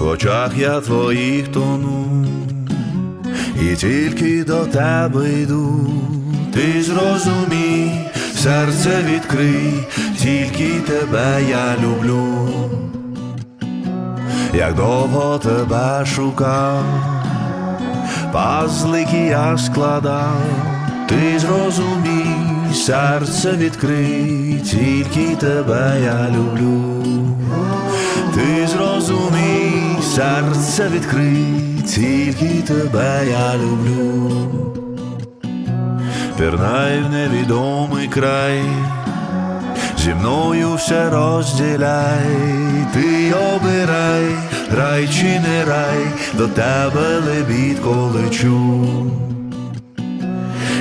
очах я твоїх тону, і тільки до тебе йду, ти зрозумій, серце відкрий, тільки тебе я люблю, як довго тебе шукав, пазлики я складав, ти зрозумій, серце відкрий, тільки тебе я люблю. Серце відкрий, тільки тебе я люблю. Пірнай в невідомий край, зі мною все розділяй, ти обирай, рай чи не рай, до тебе лебідко лечу,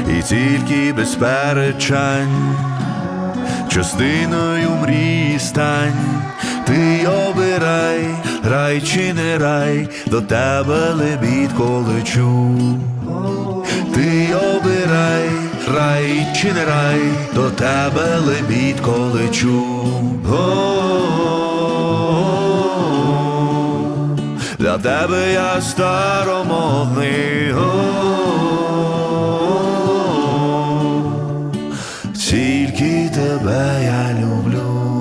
і тільки без перечань частиною мрії стань, ти обирай, рай чи не рай, до тебе лебідко лечу. Ти обирай, рай чи не рай, до тебе лебідко лечу. Для тебе я старомодний. Тільки тебе я люблю.